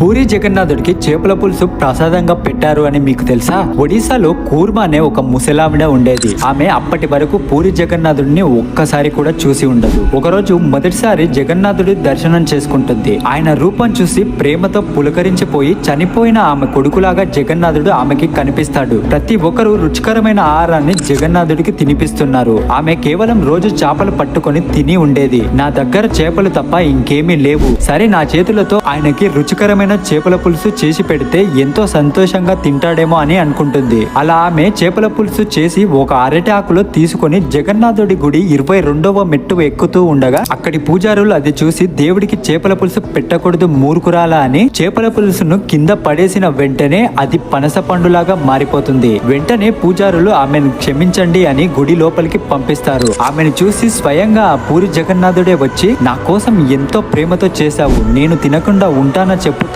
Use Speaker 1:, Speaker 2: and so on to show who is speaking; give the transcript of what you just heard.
Speaker 1: పూరి జగన్నాథుడికి చేపల పులుసు ప్రసాదంగా పెట్టారు అని మీకు తెలుసా? ఒడిశాలో కూర్మ అనే ఒక ముసలావిడ ఉండేది. ఆమె అప్పటి వరకు పూరి జగన్నాథుడిని ఒక్కసారి కూడా చూసి ఉండదు. ఒకరోజు మొదటిసారి జగన్నాథుడి దర్శనం చేసుకుంటుంది. ఆయన రూపం చూసి ప్రేమతో పులకరించిపోయి చనిపోయిన ఆమె కొడుకులాగా జగన్నాథుడు ఆమెకి కనిపిస్తాడు. ప్రతి ఒక్కరూ రుచికరమైన ఆహారాన్ని జగన్నాథుడికి తినిపిస్తున్నారు. ఆమె కేవలం రోజు చేపలు పట్టుకొని తిని ఉండేది. నా దగ్గర చేపలు తప్ప ఇంకేమీ లేవు. సరే నా చేతులతో ఆయనకి రుచికరమైన చేపల పులుసు చేసి పెడితే ఎంతో సంతోషంగా తింటాడేమో అని అనుకుంటుంది. అలా ఆమె చేపల పులుసు చేసి ఒక అరటి ఆకులో తీసుకొని జగన్నాథుడి గుడి ఇరవై రెండవ మెట్టు ఎక్కుతూ ఉండగా అక్కడి పూజారులు అది చూసి దేవుడికి చేపల పులుసు పెట్టకూడదు మూర్ఖురాలా అని చేపల పులుసును కింద పడేసిన వెంటనే అది పనస పండులాగా మారిపోతుంది. వెంటనే పూజారులు ఆమెను క్షమించండి అని గుడి లోపలికి పంపిస్తారు. ఆమెను చూసి స్వయంగా ఆ పూరి జగన్నాథుడే వచ్చి నా కోసం ఎంతో ప్రేమతో చేశావు. నేను తినకుండా ఉంటానా చెప్పు